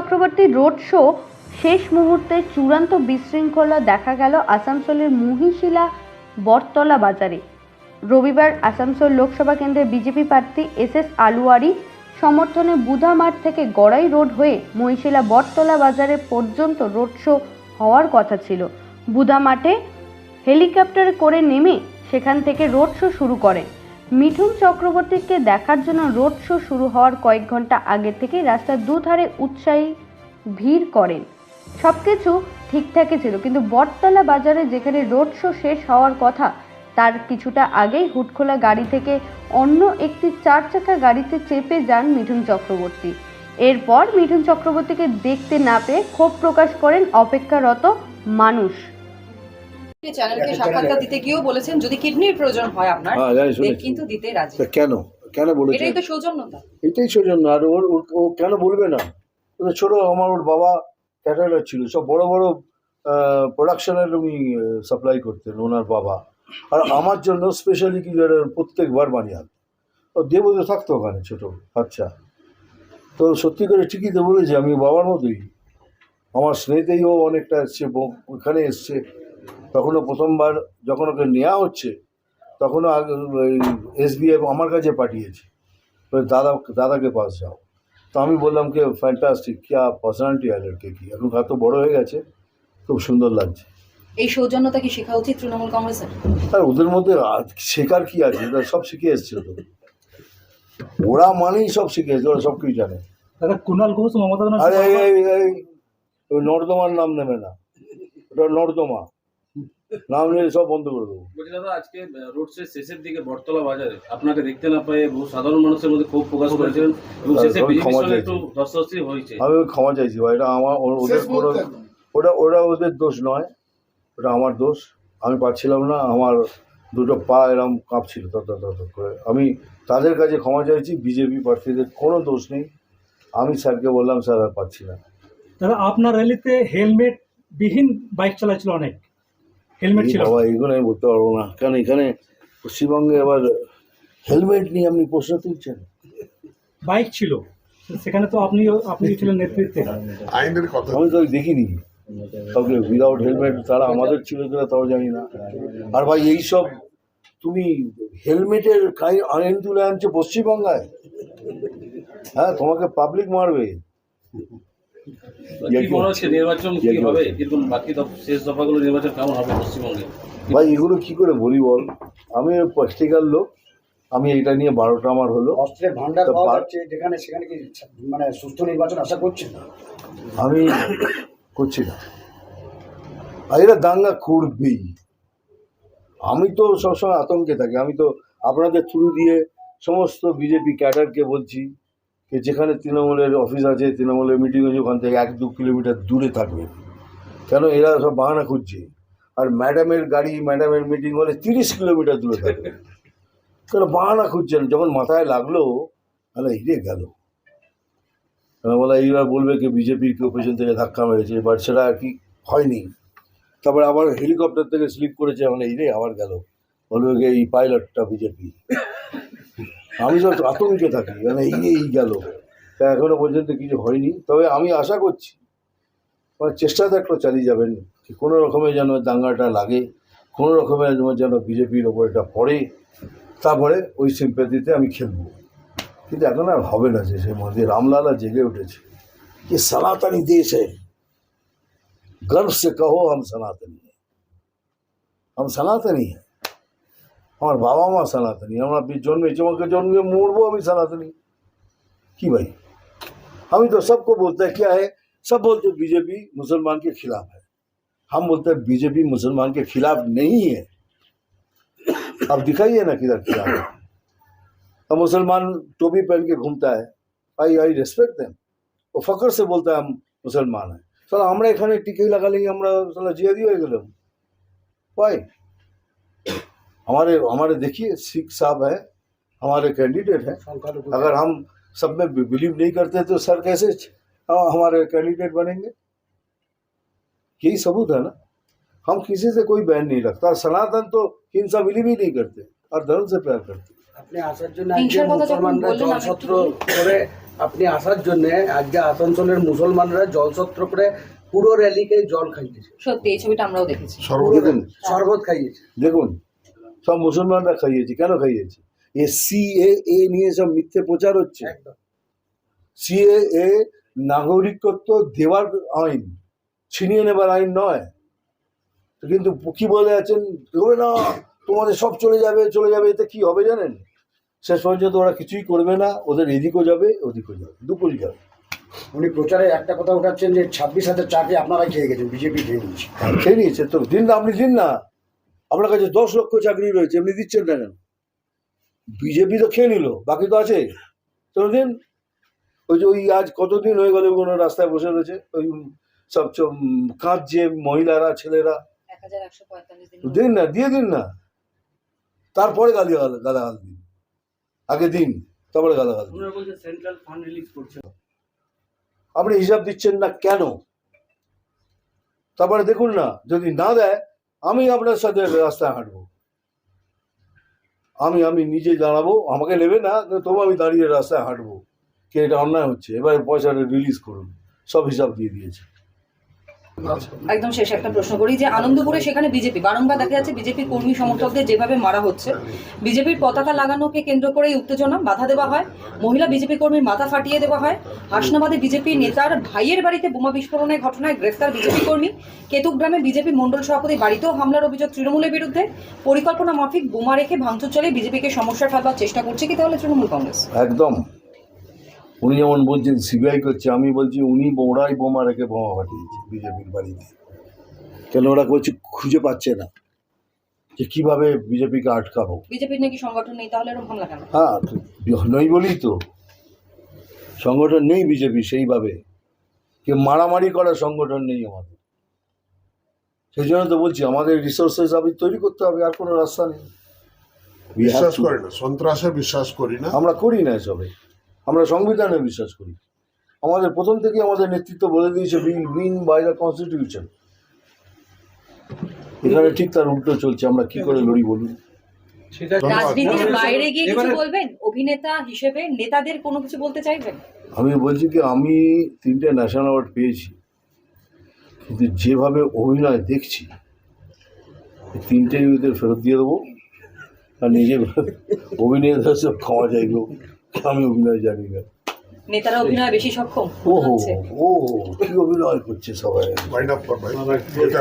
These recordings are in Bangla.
চক্রবর্তীর রোড শো শেষ মুহূর্তে চূড়ান্ত বিশৃঙ্খলা দেখা গেল আসানসোলের মহিশিলা বটতলা বাজারে। রবিবার আসানসোল লোকসভা কেন্দ্রের বিজেপি প্রার্থী এস এস আলুয়ারি সমর্থনে বুধা মাঠ থেকে গড়াই রোড হয়ে মহিশিলা বটতলা বাজারে পর্যন্ত রোড শো হওয়ার কথা ছিল। বুধা মাঠে হেলিকপ্টার করে নেমে সেখান থেকে রোড শো শুরু করেন মিঠুন চক্রবর্তীকে দেখার জন্য রোড শো শুরু হওয়ার কয়েক ঘণ্টা আগে থেকেই রাস্তার দুধারে উৎসাহী ভিড় করেন। সব কিছু ঠিকঠাকই ছিল, কিন্তু বটতলা বাজারে যেখানে রোড শো শেষ হওয়ার কথা, তার কিছুটা আগেই হুটখোলা গাড়ি থেকে অন্য একটি চার চাকা গাড়িতে চেপে যান মিঠুন চক্রবর্তী। এরপর মিঠুন চক্রবর্তীকে দেখতে না পেয়ে ক্ষোভ প্রকাশ করেন অপেক্ষারত মানুষ। চ্যানেলকে সাক্ষাৎকার দিতে গিয়েও বলেছেন যদি কিডনির প্রয়োজন হয় আপনার হ্যাঁ কিন্তু দিতে রাজি। কেন? কেন বলেছে এটাই তো সৌজন্যতা। এটাই সৌজন্য আর ওর ও কেন বলবে না? ছোট আমার ওর বাবা ক্যাটারার ছিল সব বড় বড় প্রোডাকশনের উনি সাপ্লাই করতেন ওনার বাবা। আর আমার জন্য স্পেশালি কি প্রত্যেকবার বানিয়ে আনতো ও দেবো থাকতো ওখানে ছোট আচ্ছা তো সত্যি করে ঠিকই তো বলেছে আমি বাবার মতোই। আমার স্নেহেতেই ও অনেকটা এসছে ওখানে এসছে। তখনও প্রথমবার যখন ওকে নেওয়া হচ্ছে তখনও এসবিআই আমার কাছে পাঠিয়েছে দাদা দাদাকে পাস যাও। তো আমি বললাম কি ফ্যান্টাস্টিক কিয়া পার্সোনালিটি আর কে কি? এখন এত বড় হয়ে গেছে খুব সুন্দর লাগছে। এই সৌজন্যতা কি শেখা উচিত তৃণমূল কংগ্রেসের? আর ওদের মধ্যে শেখার কি আছে? ওরা সব শিখে এসছে তো ওরা মানেই সব শিখে এসছে ওরা সব কিছু জানে। দাদা কুণাল ঘোষ মমতা নর্দমার নাম নেবে না। ওটা নর্দমা। নাম নিয়ে সব বন্ধ করে দেবো। বলছি দাদা আজকে রোড শো শেষের দিকে বটতলা বাজারে আপনাকে দেখতে না পেয়ে বহু সাধারণ মানুষের মধ্যে ক্ষোভ প্রকাশ করেছিলেন এবং শেষে বিজেপির ক্ষমা সঙ্গে একটু ধস্তাধস্তি হয়েছে। আমি ক্ষমা চাইছি ভাই এটা আমার ওদের কোনো ওটা ওটা ওদের দোষ নয় ওটা আমার দোষ। আমি পারছিলাম না আমার দুটো পা এরম কাঁপছিল তত তত করে। আমি তাদের কাছে ক্ষমা চাইছি বিজেপি প্রার্থীদের কোনো দোষ নেই। আমি স্যারকে বললাম স্যার আর পাচ্ছি না। দাদা আপনার র্যালিতে হেলমেট বিহীন বাইক চালাচ্ছিল অনেক। হেলমেট ছিল? বাবা এইগুলো আমি বলতে পারব না। কারণ এখানে পশ্চিমবঙ্গে আবার হেলমেট নিয়ে আপনি প্রশ্ন তুলছেন। বাইক ছিল। সেখানে তো আপনি আপনি ছিলেন নেতৃত্বে। আইনের কথা। আমি তো দেখিনি। কাউকে উইদাউট হেলমেট তারা আমাদের ছিল কিনা তাও জানি না। আর ভাই এইসব তুমি হেলমেটের কাই আইন তুলে আনছো পশ্চিমবাংলায় হ্যাঁ তোমাকে পাবলিক মারবে। মনে হচ্ছে নির্বাচন কি হবে? কিন্তু বাকি শেষ দফাগুলো নির্বাচন কেমন হবে পশ্চিমবঙ্গে? ভাই এগুলো কি করে বলি বল? আমি লোক। আমি এটা নিয়ে বারোটা আমার হলো। অস্ত্রের ভান্ডার তা পাওয়া যাচ্ছে যেখানে সেখানে কি মানে সুস্থ নির্বাচন আশা করছেন আমি করছি না। আর এরা দাঙ্গা করবেই। আমি তো সবসময় আতঙ্কে থাকি। আমি তো আপনাদের থ্রু দিয়ে সমস্ত বিজেপি ক্যাডারকে বলছি। যেখানে তৃণমূলের অফিস আছে, তৃণমূলের মিটিং আছে, ওখান থেকে এক দু কিলোমিটার দূরে থাকবে। কেন? এরা সব বাহানা খুঁজছে। আর ম্যাডামের গাড়ি ম্যাডামের মিটিং হলে তিরিশ কিলোমিটার দূরে থাকবে। কেন? বাহানা খুঁজছেন যখন মাথায় লাগল, তাহলে হিরে গেল। বলা, এইবার বলবে কি বিজেপির কেউ পেছন থেকে ধাক্কা মেরেছে বাট সেটা আর কি হয়নি। তারপরে আবার হেলিকপ্টার থেকে স্লিপ করেছে মানে এই রে আবার গেল। বলবে এই পাইলটটা বিজেপি আমি সব আতঙ্কে থাকি মানে এই রে, এই গেল তা এখনো পর্যন্ত কিছু হয়নি তবে আমি আশা করছি আমার চেষ্টা তো একটা চালিয়ে যাবেন যে কোনো রকমে যেন দাঙ্গাটা লাগে কোনো রকমে যেন বিজেপির ওপর এটা পড়ে তারপরে ওই সিম্প্যাথিতে আমি খেলবো কিন্তু এখন আর হবে না যে সে মধ্যে रामलाला জেগে উঠেছে ये सनातनी देश है गर्व से कहो हम सनातनी हैं हम सनातनी हैं আমার বাবা মা সনাতনী আমরা বি- জন্মেছি আমাকে জন্মে মরবো আমি सनातनी की भाई हम तो सबको बोलते हैं क्या है सब बोलते हैं बीजेपी मुसलमान के खिलाफ है हम बोलते हैं बीजेपी मुसलमान के खिलाफ नहीं है अब दिखाइए ना किधर खिलाफ है अब मुसलमान टोपी पहन के घूमता है आई आई रेस्पेक्ट देम वो फकर से बोलता है हम मुसलमान हैं साला আমরা এখানে টিকে লাগালে আমরা साला जिहादी হয়ে গেলাম वाई हमारे हमारे देखिए सिख साहब है हमारे कैंडिडेट हैं সংখ্যালঘু अगर हम सब में बिलीव नहीं करते तो सर कैसे हाँ, हमारे कैंडिडेट बनेंगे यही सबूत है ना हम किसी से कोई बैन नहीं रखता सनातन तो हिंसा बिलीव ही नहीं करते और धर्म से प्यार करते আপনি আসার জন্য হিংসার একজন কথা যখন মুসলমানরা বললেন, আমি জলছত্র একটু করে আপনি আসার জন্য আজকে আসানসোলের মুসলমানরা জলছত্র করে পুরো র্যালিকে জল খাইয়েছে সত্যি এই ছবিটা আমরাও দেখেছি দেখুন শরবত খাইয়েছে দেখুন সব মুসলমানরা খাইয়েছে। কেন খাইয়েছে? এ সি এ এ নিয়ে সব মিথ্যে প্রচার হচ্ছে। একদম। সিএ এ নাগরিকত্ব দেওয়ার আইন ছিনিয়ে নেবার আইন নয়। তো কিন্তু কি বলে আছেন? দেবে না তোমাদের সব চলে যাবে চলে যাবে এতে কি হবে জানেন? শেষ পর্যন্ত ওরা কিছুই করবে না ওদের এদিকও যাবে ওদিকও যাবে দুপুরই যাবে। উনি প্রচারে একটা কথা উঠাচ্ছেন যে ছাব্বিশ হাজার চাকরি আপনারাই খেয়ে গেছেন বিজেপি খেয়ে নিয়েছে। খেয়ে নিয়েছে তো দিন না আপনি দিন না। আপনার কাছে দশ লক্ষ চাকরি রয়েছে এমনি দিচ্ছেন না কেন? বিজেপি তো খেয়ে নিল বাকি তো আছে। দিন ওই যে ওই আজ কতদিন হয়ে গেল কোনো রাস্তায় বসে রয়েছে? ওই সব কাঁদছে মহিলারা ছেলেরা। দিন না দিয়ে দিন না। তারপরে গালি গালাগাল দিন। আগে দিন তারপরে গালাগাল দিন। ওনারা বলছে সেন্ট্রাল ফান্ড রিলিজ করছে। আপনি হিসাব দিচ্ছেন না কেন? তারপরে দেখুন না যদি না দেয় আমি আপনার সাথে রাস্তায় হাঁটবো। আমি আমি নিজে দাঁড়াবো, আমাকে নেবে না তবু আমি দাঁড়িয়ে রাস্তায় হাঁটবো। কে এটা অন্যায় হচ্ছে? এবারে পয়সাটা রিলিজ করুন। সব হিসাব দিয়ে দিয়েছে। একদম শেষ একটা প্রশ্ন করি যে আনন্দপুরে সেখানে বিজেপি, বারংবার দেখা যাচ্ছে বিজেপি কর্মী সমর্থকদের যেভাবে মারা হচ্ছে। বিজেপির পতাকা লাগানোকে কেন্দ্র করে এই উত্তেজনা, বাধা দেওয়া হয়। মহিলা বিজেপি কর্মীর মাথা ফাটিয়ে দেওয়া হয়। হাসনাবাদে বিজেপি নেতার ভাইয়ের বাড়িতে বোমা বিস্ফোরণের ঘটনায় গ্রেফতার বিজেপি কর্মী। কেতুগ্রামে বিজেপি মণ্ডল সভাপতি বাড়িতেও হামলার অভিযোগ তৃণমূলের বিরুদ্ধে। পরিকল্পনা মাফিক বোমা রেখে ভাঙচুর চলে বিজেপিকে সমস্যায় ফেলবার চেষ্টা করছে কি তাহলে তৃণমূল কংগ্রেস? একদম। উনি যেমন বলছেন সিবিআই করছে। আমি বলছি উনি ওরাই বোমা রেখে বোমা পাঠিয়েছে বিজেপির বাড়িতে। কেন ওরা করছে খুঁজে পাচ্ছে না যে কীভাবে বিজেপিকে আটকাবো। বিজেপির নাকি সংগঠন নেই তাহলে এরকম হামলা কেন? হ্যাঁ নই বলি তো। সংগঠন নেই বিজেপি সেইভাবে। কি মারামারি করার সংগঠন নেই আমাদের। সেই জন্য তো বলছি আমাদের রিসোর্সেস আমি তৈরি করতে হবে আর কোনো রাস্তা নেই। বিশ্বাস করি না সন্ত্রাসে বিশ্বাস করি না। আমরা করি না এসবে। আমরা সংবিধানে বিশ্বাস করি। আমাদের প্রথম থেকে আমাদের নেতৃত্ব বলে দিয়েছে will win by the constitution এখানে ঠিক তার উল্টো চলছে আমরা কি করে লড়ি বলুন? রাজনীতির বাইরে গিয়ে কিছু বলবেন? অভিনেতা হিসেবে নেতাদের কোনো কিছু বলতে চাইবেন? আমি বলছি কি আমি তিনটে ন্যাশনাল অ্যাওয়ার্ড পেয়েছি কিন্তু যেভাবে অভিনয় দেখছি এই তিনটেই ওদের ফেরত দিয়ে দেবো। আর নিজে অভিনেতা সব খাওয়া যাইব আমি অভিনয় জানি না। নেতারা অভিনয় বেশি সক্ষম ও। ও কি অভিনয় করছে সবাই। লাইন আপ কর ভাই যেতে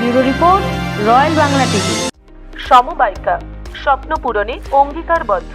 bureau report royal Bangla TV. সমবায়িকা স্বপ্ন পূরণে অঙ্গীকারবদ্ধ।